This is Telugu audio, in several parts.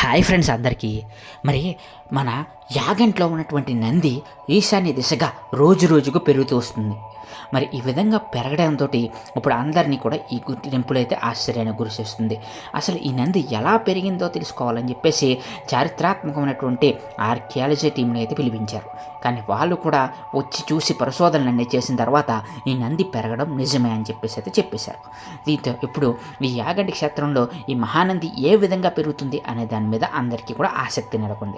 హాయ్ ఫ్రెండ్స్ అందరికీ. మరి మన యాగంట్లో ఉన్నటువంటి నంది ఈశాన్య దిశగా రోజు రోజుకు పెరుగుతూ వస్తుంది. మరి ఈ విధంగా పెరగడంతో ఇప్పుడు అందరినీ కూడా ఈ గుర్తింపులు అయితే ఆశ్చర్యానికి గురి చేస్తుంది. అసలు ఈ నంది ఎలా పెరిగిందో తెలుసుకోవాలని చెప్పేసి చారిత్రాత్మకమైనటువంటి ఆర్కియాలజీ టీంని అయితే పిలిపించారు. కానీ వాళ్ళు కూడా వచ్చి చూసి పరిశోధనలన్నీ చేసిన తర్వాత ఈ నంది పెరగడం నిజమే అని చెప్పేసి అయితే చెప్పేశారు. దీంతో ఇప్పుడు ఈ యాగంటి క్షేత్రంలో ఈ మహానంది ఏ విధంగా పెరుగుతుంది అనే దాని మీద అందరికీ కూడా ఆసక్తి నెలకొంది.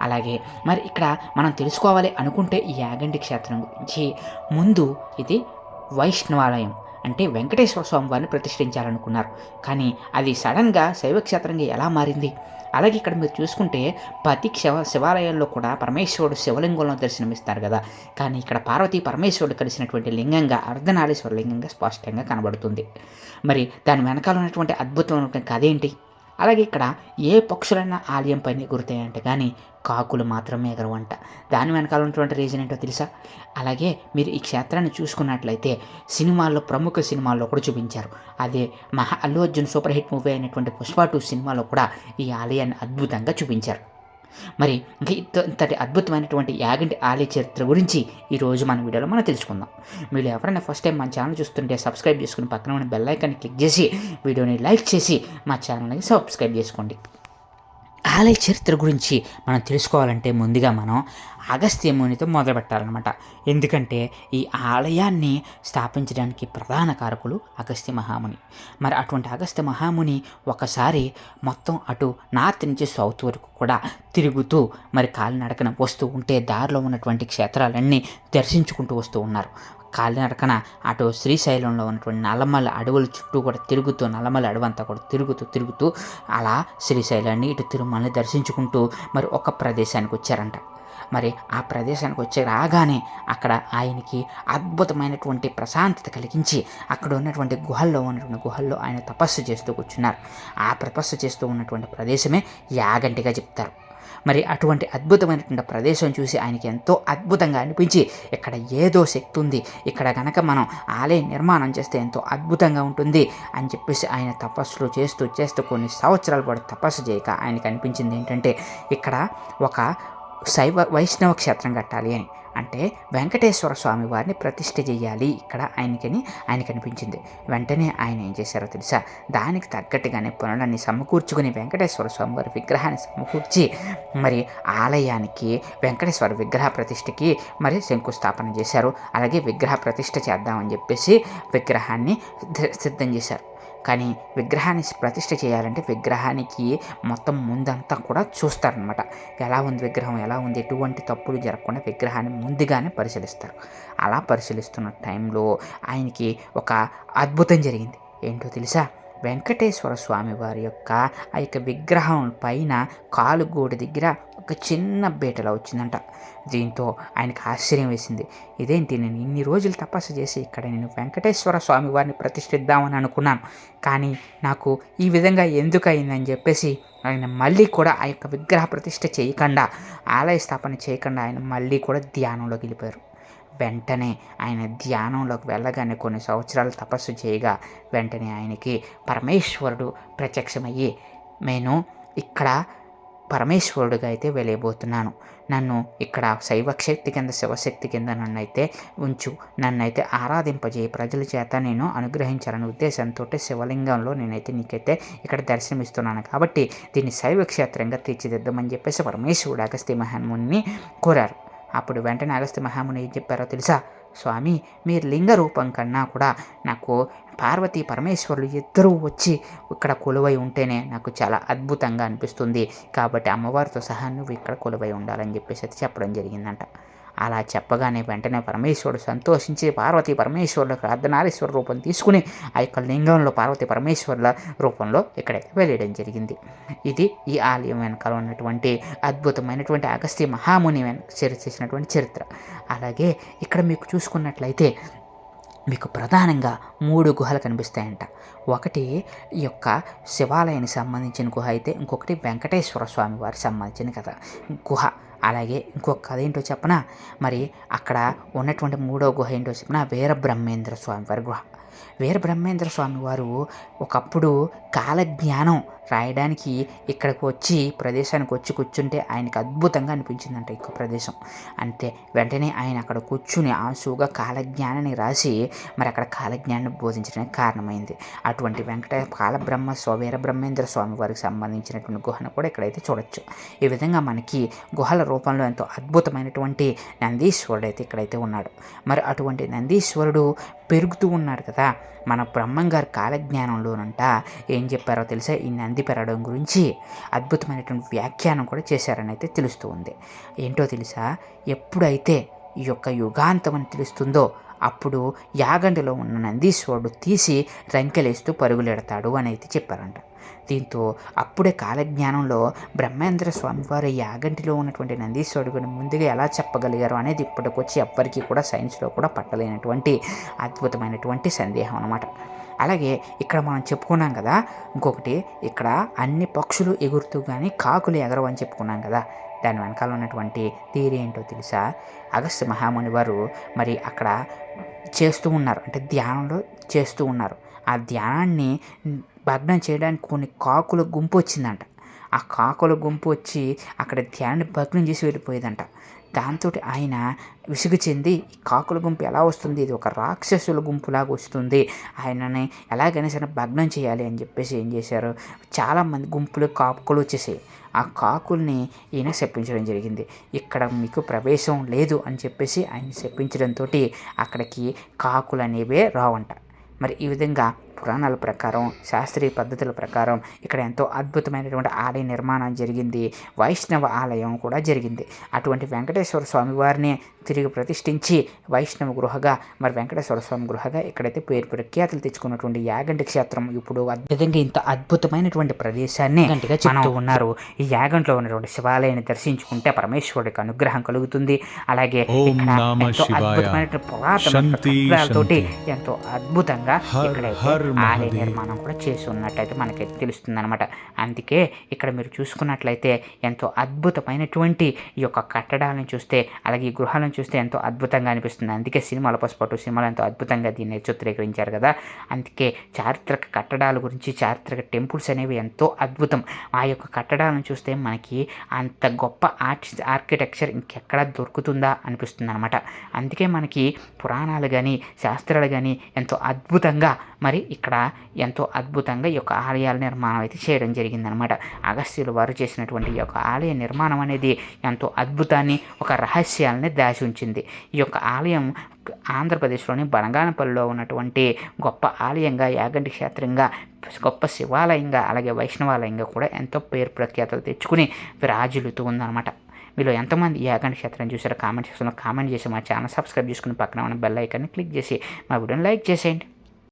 అలాగే మరి ఇక్కడ మనం తెలుసుకోవాలి అనుకుంటే ఈ యాగంటి క్షేత్రం గురించి. ముందు ఇది వైష్ణవాలయం. అంటే వెంకటేశ్వర స్వామి వారిని ప్రతిష్ఠించాలనుకున్నారు. కానీ అది సడన్గా శైవక్షేత్రంగా ఎలా మారింది? అలాగే ఇక్కడ మీరు చూసుకుంటే ప్రతి శివ శివాలయాల్లో కూడా పరమేశ్వరుడు శివలింగంలో దర్శనమిస్తారు కదా. కానీ ఇక్కడ పార్వతీ పరమేశ్వరుడు కలిసినటువంటి లింగంగా అర్ధనారీశ్వర లింగంగా స్పష్టంగా కనబడుతుంది. మరి దాని వెనకాల ఉన్నటువంటి అద్భుతమైనటువంటి కథ ఏంటి? అలాగే ఇక్కడ ఏ పక్షులైనా ఆలయం పైన గురుతాయంటే కానీ కాకులు మాత్రమే ఎగరవంట. దాని వెనకాల ఉన్నటువంటి రీజన్ ఏంటో తెలుసా? అలాగే మీరు ఈ క్షేత్రాన్ని చూసుకున్నట్లయితే సినిమాల్లో ప్రముఖ సినిమాల్లో కూడా చూపించారు. అదే మహా Allu Arjun super hit movie అయినటువంటి పుష్ప టూ సినిమాలో కూడా ఈ ఆలయాన్ని అద్భుతంగా చూపించారు. మరి ఇంకా ఇంతటి అద్భుతమైనటువంటి యాగంటి ఆలయ చరిత్ర గురించి ఈరోజు మన వీడియోలో మనం తెలుసుకుందాం. మీరు ఎవరైనా ఫస్ట్ టైం మన ఛానల్ చూస్తుంటే సబ్స్క్రైబ్ చేసుకుని పక్కన ఉన్న బెల్ ఐకాన్ని క్లిక్ చేసి వీడియోని లైక్ చేసి మా ఛానల్ని సబ్స్క్రైబ్ చేసుకోండి. ఆలయ చరిత్ర గురించి మనం తెలుసుకోవాలంటే ముందుగా మనం అగస్త్య మునితో మొదలు పెట్టాలన్నమాట ఎందుకంటే ఈ ఆలయాన్ని స్థాపించడానికి ప్రధాన కారకులు అగస్త్య మహాముని. మరి అటువంటి అగస్త్య మహాముని ఒకసారి మొత్తం అటు నార్త్ నుంచి సౌత్ వరకు కూడా తిరుగుతూ మరి కాలినడకన వస్తూ ఉంటే దారిలో ఉన్నటువంటి క్షేత్రాలన్నీ దర్శించుకుంటూ వస్తూ ఉన్నారు. కాలినడకన అటు శ్రీశైలంలో ఉన్నటువంటి నల్లమల్ల అడవుల చుట్టూ కూడా తిరుగుతూ నల్లమల్ల అడవి అంతా కూడా తిరుగుతూ తిరుగుతూ అలా శ్రీశైలాన్ని ఇటు తిరుమలని దర్శించుకుంటూ మరి ఒక ప్రదేశానికి వచ్చారంట. మరి ఆ ప్రదేశానికి వచ్చి రాగానే అక్కడ ఆయనకి అద్భుతమైనటువంటి ప్రశాంతత కలిగించి అక్కడ ఉన్నటువంటి గుహల్లో ఉన్నటువంటి గుహల్లో ఆయన తపస్సు చేస్తూ కూర్చున్నారు. ఆ తపస్సు చేస్తూ ఉన్నటువంటి ప్రదేశమే యాగంటిగా చెప్తారు. మరి అటువంటి అద్భుతమైనటువంటి ప్రదేశం చూసి ఆయనకి ఎంతో అద్భుతంగా అనిపించి ఇక్కడ ఏదో శక్తి ఉంది. ఇక్కడ కనుక మనం ఆలయ నిర్మాణం చేస్తే ఎంతో అద్భుతంగా ఉంటుంది అని చెప్పేసి ఆయన తపస్సులు చేస్తూ చేస్తూ కొన్ని సంవత్సరాల పాటు తపస్సు చేయక ఆయనకు అనిపించింది ఏంటంటే ఇక్కడ ఒక శైవ వైష్ణవ క్షేత్రం కట్టాలి అని. అంటే వెంకటేశ్వర స్వామి వారిని ప్రతిష్ఠ చేయాలి. ఇక్కడ ఆయనకని ఆయనకి అనిపించింది. వెంటనే ఆయన ఏం చేశారో తెలుసా? దానికి తగ్గట్టుగానే పనులన్నీ సమకూర్చుకుని వెంకటేశ్వర స్వామి వారి విగ్రహాన్ని సమకూర్చి మరి ఆలయానికి వెంకటేశ్వర విగ్రహ ప్రతిష్ఠకి మరి శంకుస్థాపన చేశారు. అలాగే విగ్రహ ప్రతిష్ఠ చేద్దామని చెప్పేసి విగ్రహాన్ని సిద్ధం చేశారు. కానీ విగ్రహాన్ని ప్రతిష్ట చేయాలంటే విగ్రహానికి మొత్తం ముందంతా కూడా చూస్తారనమాట ఎలా ఉంది విగ్రహం ఎలా ఉంది ఎటువంటి తప్పులు జరగకుండా విగ్రహాన్ని ముందుగానే పరిశీలిస్తారు. అలా పరిశీలిస్తున్న టైంలో ఆయనకి ఒక అద్భుతం జరిగింది. ఏంటో తెలుసా? వెంకటేశ్వర స్వామి వారి యొక్క ఆ యొక్క విగ్రహం పైన కాలుగూడ దగ్గర ఒక చిన్న బీటలా వచ్చిందంట. దీంతో ఆయనకు ఆశ్చర్యం వేసింది. ఇదేంటి? నేను ఇన్ని రోజులు తపస్సు చేసి ఇక్కడ నేను వెంకటేశ్వర స్వామి వారిని ప్రతిష్ఠిద్దామని అనుకున్నాను. కానీ నాకు ఈ విధంగా ఎందుకు అయిందని చెప్పేసి ఆయన మళ్ళీ కూడా ఆ యొక్క విగ్రహ ప్రతిష్ఠ చేయకుండా ఆలయ స్థాపన చేయకుండా ఆయన మళ్ళీ కూడా ధ్యానంలోకి వెళ్ళిపోయారు. వెంటనే ఆయన ధ్యానంలోకి వెళ్ళగానే కొన్ని సంవత్సరాలు తపస్సు చేయగా వెంటనే ఆయనకి పరమేశ్వరుడు ప్రత్యక్షమయ్యి నేను ఇక్కడ పరమేశ్వరుడిగా అయితే వెళ్ళబోతున్నాను. నన్ను ఇక్కడ శైవశక్తి కింద శివశక్తి కింద నన్ను అయితే ఉంచు. నన్నైతే ఆరాధింపజేయి. ప్రజల చేత నేను అనుగ్రహించాలనే ఉద్దేశంతో శివలింగంలో నేనైతే నీకైతే ఇక్కడ దర్శనమిస్తున్నాను. కాబట్టి దీన్ని శైవక్షేత్రంగా తీర్చిదిద్దామని చెప్పేసి పరమేశ్వరుడు అగస్త్య మహాముని కోరారు. అప్పుడు వెంటనే అగస్త్య మహాముని ఏం చెప్పారో తెలుసా? స్వామి మీరు లింగ రూపం కన్నా కూడా నాకు పార్వతీ పరమేశ్వరులు ఇద్దరూ వచ్చి ఇక్కడ కొలువై ఉంటేనే నాకు చాలా అద్భుతంగా అనిపిస్తుంది. కాబట్టి అమ్మవారితో సహా నువ్వు ఇక్కడ కొలువై ఉండాలని చెప్పేసి అయితే చెప్పడం జరిగిందంట. అలా చెప్పగానే వెంటనే పరమేశ్వరుడు సంతోషించి పార్వతీ పరమేశ్వరులకు అర్ధనారీశ్వర రూపం తీసుకుని ఆ యొక్క లింగంలో పార్వతీ పరమేశ్వరుల రూపంలో ఇక్కడైతే వెళ్ళడం జరిగింది. ఇది ఈ ఆలయం వెనకాల ఉన్నటువంటి అద్భుతమైనటువంటి అగస్త్య మహాముని వెనక చరి- చేసినటువంటి చరిత్ర. అలాగే ఇక్కడ మీకు చూసుకున్నట్లయితే మీకు ప్రధానంగా మూడు గుహలు కనిపిస్తాయంట. ఒకటి ఈ యొక్క శివాలయానికి సంబంధించిన గుహ అయితే ఇంకొకటి వెంకటేశ్వర స్వామి వారికి సంబంధించిన కథ. గుహ. అలాగే ఇంకొక కథ ఏంటో చెప్పనా? మరి అక్కడ ఉన్నటువంటి మూడో గుహ ఏంటో చెప్పిన? వీర బ్రహ్మేంద్ర స్వామి వారి గుహ. వీర బ్రహ్మేంద్ర స్వామి వారు ఒకప్పుడు కాలజ్ఞానం రాయడానికి ఇక్కడికి వచ్చి ప్రదేశానికి వచ్చి కూర్చుంటే ఆయనకు అద్భుతంగా అనిపించిందంట ఈ ప్రదేశం. అంతే వెంటనే ఆయన అక్కడ కూర్చుని ఆసుగా కాలజ్ఞానాన్ని రాసి మరి అక్కడ కాలజ్ఞానాన్ని బోధించడానికి కారణమైంది. అటువంటి వెంకట కాలబ్రహ్మ స్వవీర బ్రహ్మేంద్ర స్వామి వారికి సంబంధించినటువంటి గుహను కూడా ఇక్కడైతే చూడొచ్చు. ఈ విధంగా మనకి గుహల రూపంలో ఎంతో అద్భుతమైనటువంటి నందీశ్వరుడు అయితే ఇక్కడైతే ఉన్నాడు. మరి అటువంటి నందీశ్వరుడు పెరుగుతూ ఉన్నాడు కదా మన బ్రహ్మం గారి కాలజ్ఞానంలోనంట ఏం చెప్పారో తెలుసా? ఈ నంది పెరగడం గురించి అద్భుతమైనటువంటి వ్యాఖ్యానం కూడా చేశారని అయితే తెలుస్తూ ఉంది. ఏంటో తెలుసా? ఎప్పుడైతే ఈ యొక్క యుగాంతం అని తెలుస్తుందో అప్పుడు యాగంటిలో ఉన్న నందీశ్వరుడు తీసి రంకెలేస్తూ పరుగులెడతాడు అని అయితే చెప్పారంట. దీంతో అప్పుడే కాలజ్ఞానంలో బ్రహ్మేంద్ర స్వామివారు యాగంటిలో ఉన్నటువంటి నందీశ్వరుడు ముందుగా ఎలా చెప్పగలిగారు అనేది ఇప్పటికొచ్చి ఎవ్వరికీ కూడా సైన్స్లో కూడా పట్టలేనటువంటి అద్భుతమైనటువంటి సందేహం అనమాట అలాగే ఇక్కడ మనం చెప్పుకున్నాం కదా ఇంకొకటి ఇక్కడ అన్ని పక్షులు ఎగురుతూ కానీ కాకులు ఎగరవు అని చెప్పుకున్నాం కదా దాని వెనకాల ఉన్నటువంటి థియరీ ఏంటో తెలుసా? అగస్త్య మహాముని వారు మరి అక్కడ చేస్తూ ఉన్నారు అంటే ధ్యానంలో చేస్తూ ఉన్నారు. ఆ ధ్యానాన్ని భగ్నం చేయడానికి కొన్ని కాకుల గుంపు వచ్చిందంట. ఆ కాకుల గుంపు వచ్చి అక్కడ ధ్యాన్ని భగ్నం చేసి వెళ్ళిపోయేదంట. దాంతో ఆయన విసుగు చెంది ఈ కాకుల గుంపు ఎలా వస్తుంది? ఇది ఒక రాక్షసుల గుంపులాగా వస్తుంది. ఆయనని ఎలాగైనా సరే భగ్నం చేయాలి అని చెప్పేసి ఏం చేశారు? చాలామంది గుంపులు కాకులు వచ్చేసాయి. ఆ కాకుల్ని ఈయన చెప్పించడం జరిగింది. ఇక్కడ మీకు ప్రవేశం లేదు అని చెప్పేసి ఆయన చెప్పించడంతో అక్కడికి కాకులు అనేవే రావంట. మరి ఈ విధంగా పురాణాల ప్రకారం శాస్త్రీయ పద్ధతుల ప్రకారం ఇక్కడ ఎంతో అద్భుతమైనటువంటి ఆలయ నిర్మాణం జరిగింది వైష్ణవ ఆలయం కూడా జరిగింది అటువంటి వెంకటేశ్వర స్వామి వారిని తిరిగి ప్రతిష్ఠించి వైష్ణవ గృహగా మరి వెంకటేశ్వర స్వామి గృహగా ఇక్కడైతే పేరు ప్రఖ్యాతులు తెచ్చుకున్నటువంటి యాగంటి క్షేత్రం ఇప్పుడు అద్భుతంగా ఇంత అద్భుతమైనటువంటి ప్రదేశాన్ని గంటిగా చెప్తూ ఉన్నారు ఈ యాగంట్లో ఉన్నటువంటి శివాలయాన్ని దర్శించుకుంటే పరమేశ్వరుడికి అనుగ్రహం కలుగుతుంది అలాగే. అద్భుతమైనటువంటి పురాతన. ఎంతో అద్భుతంగా ఇక్కడైతే ఆలయ. నిర్మాణం కూడా చేసి ఉన్నట్టయితే మనకైతే తెలుస్తుంది అనమాట అందుకే ఇక్కడ మీరు చూసుకున్నట్లయితే ఎంతో అద్భుతమైనటువంటి ఈ యొక్క కట్టడాలను చూస్తే అలాగే ఈ గృహాలను చూస్తే ఎంతో అద్భుతంగా అనిపిస్తుంది. అందుకే సినిమాల పసుపట్టు సినిమాలు ఎంతో అద్భుతంగా దీన్ని చిత్రీకరించారు కదా. అందుకే చారిత్రక కట్టడాల గురించి చారిత్రక టెంపుల్స్ అనేవి ఎంతో అద్భుతం. ఆ యొక్క కట్టడాలను చూస్తే మనకి అంత గొప్ప ఆర్ట్ ఆర్కిటెక్చర్ ఇంకెక్కడా దొరుకుతుందా అనిపిస్తుంది అనమాట అందుకే మనకి పురాణాలు కానీ శాస్త్రాలు కానీ ఎంతో అద్భుతంగా మరి ఇక్కడ ఎంతో అద్భుతంగా ఈ యొక్క ఆలయాల నిర్మాణం అయితే చేయడం జరిగిందనమాట అగస్త్యులు వారు చేసినటువంటి ఈ యొక్క ఆలయ నిర్మాణం అనేది ఎంతో అద్భుతాన్ని ఒక రహస్యాలని దాచి ఉంచింది. ఈ యొక్క ఆలయం ఆంధ్రప్రదేశ్లోని బనగానపల్లిలో ఉన్నటువంటి గొప్ప ఆలయంగా యాగంటి క్షేత్రంగా గొప్ప శివాలయంగా అలాగే వైష్ణవాలయంగా కూడా ఎంతో పేరు ప్రఖ్యాతలు తెచ్చుకుని విరాజిల్లుతూ ఉందన్నమాట. మీలో ఎంతమంది ఈ యాగంటి క్షేత్రం చూసారో కామెంట్ సెక్షన్లో కామెంట్ చేసి మా ఛానల్ సబ్స్క్రైబ్ చేసుకుని పక్కన ఉన్న బెల్ ఐకాన్ని క్లిక్ చేసి మా వీడియోని లైక్ చేసేయండి.